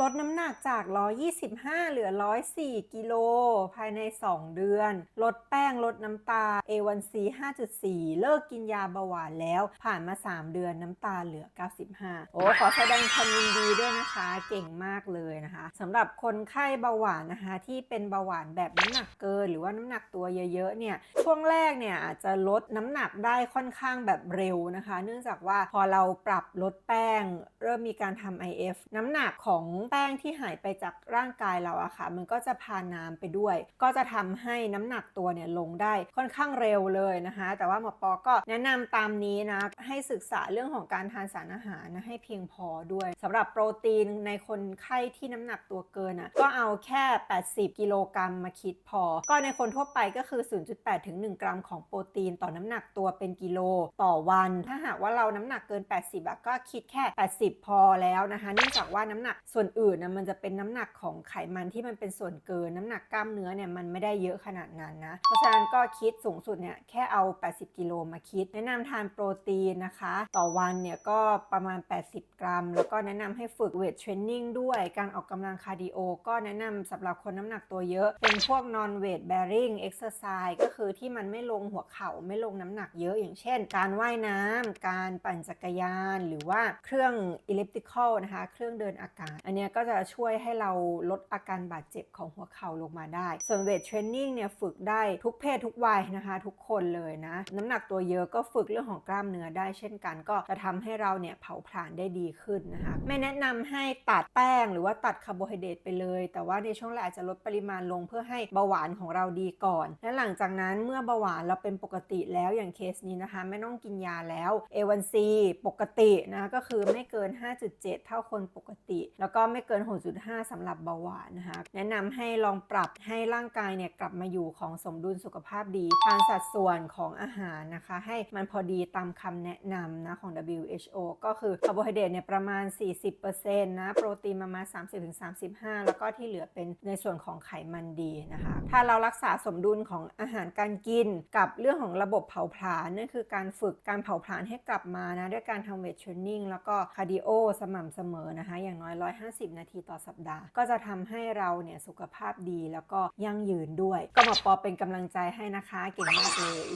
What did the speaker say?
ลดน้ำหนักจาก 125 เหลือ 104 กิโล ภายใน 2 เดือน ลดแป้ง ลดน้ำตา A1C 5.4 เลิกกินยาเบาหวานแล้ว ผ่านมา 3 เดือนน้ำตาเหลือ 95 โอ้ขอแสดงความยินดีด้วยนะคะ เก่งมากเลยนะคะสำหรับคนไข้เบาหวานนะคะ ที่เป็นเบาหวานแบบน้ำหนักเกิน หรือว่าน้ำหนักตัวเยอะๆ เนี่ย ช่วงแรกเนี่ยอาจจะลดน้ำหนักได้ค่อนข้างแบบเร็วนะคะ เนื่องจากว่าพอเราปรับลดแป้ง เริ่มมีการทำ IF น้ำหนักของแป้งที่หายไปจากร่างกายเราอะค่ะ มันก็จะพาน้ำไปด้วย ก็จะทำให้น้ำหนักตัวเนี่ยลงได้ค่อนข้างเร็วเลยนะคะ แต่ว่าหมอปอก็แนะนำตามนี้นะ ให้ศึกษาเรื่องของการทานสารอาหารนะให้เพียงพอด้วยสำหรับโปรตีนในคนไข้ที่น้ำหนักตัวเกินอะก็เอาแค่ 80 กิโลกรัมมาคิดพอ ก็ในคนทั่วไปก็คือ 0.8 ถึง 1 กรัมของโปรตีนต่อน้ำหนักตัวเป็นกิโลต่อวัน ถ้าหากว่าเราน้ำหนักเกิน 80อะก็คิดแค่ 80 พอแล้วนะคะเนื่องจากว่าน้ำหนักส่วนอื่นนะมันจะเป็นน้ำหนักของไขมันที่มันเป็นส่วนเกินน้ำหนักกล้ามเนื้อเนี่ยมันไม่ได้เยอะขนาดนั้นนะ เพราะฉะนั้นก็คิดสูงสุดเนี่ยแค่เอา 80 กิโลมาคิด แนะนำทานโปรตีนนะคะ ต่อวันเนี่ยก็ประมาณ 80 กรัม แล้วก็แนะนำให้ฝึกเวทเทรนนิ่งด้วยการออกกำลังคาร์ดิโอก็แนะนำสำหรับคนน้ำหนักตัวเยอะ เป็นพวก non weight bearing exercise ก็คือที่มันไม่ลงหัวเข่าไม่ลงน้ำหนักเยอะอย่างเช่น การว่ายน้ำการปั่นจักรยาน หรือว่าเครื่อง elliptical นะคะ เครื่องเดินอากาศอันนี้ยก็จะช่วยให้เราลดอาการบาดเจ็บของหัวเข่าลงมาได้ ส่วนเวทเทรนนิ่งเนี่ยฝึกได้ทุกเพศทุกวัยนะคะ ทุกคนเลยนะ น้ำหนักตัวเยอะก็ฝึกเรื่องของกล้ามเนื้อได้เช่นกัน ก็จะทำให้เราเนี่ยเผาผลาญได้ดีขึ้นนะคะ ไม่แนะนำให้ตัดแป้งหรือว่าตัดคาร์โบไฮเดรตไปเลย แต่ว่าในช่วงแรกอาจจะลดปริมาณลงเพื่อให้เบาหวานของเราดีก่อน และหลังจากนั้นเมื่อเบาหวานเราเป็นปกติแล้วอย่างเคสนี้นะคะ ไม่ต้องกินยาแล้ว A1C ปกตินะก็คือไม่เกิน 5.7 เท่าคนปกติ แล้วก็ไม่เกิน 6.5สำหรับเบาหวานนะคะ แนะนำให้ลองปรับให้ร่างกายเนี่ยกลับมาอยู่ของสมดุลสุขภาพดีทานสัดส่วนของอาหารนะคะ ให้มันพอดีตามคำแนะนำนะของ WHO ก็คือคาร์โบไฮเดรตเนี่ยประมาณ 40%นะโปรตีนประมาณ 30-35 แล้วก็ที่เหลือเป็นในส่วนของไขมันดีนะคะ ถ้าเรารักษาสมดุลของอาหารการกินกับเรื่องของระบบเผาผลาญนั่นคือการฝึกการเผาผลาญให้กลับมานะด้วยการทำเวทเทรนนิ่งแล้วก็คาร์ดิโอสม่ำเสมอนะคะ อย่างน้อย50 นาทีต่อสัปดาห์ ก็จะทำให้เราเนี่ยสุขภาพดีแล้วก็ยั่งยืนด้วย ก็มาปอเป็นกำลังใจให้นะคะเก่งมากเลย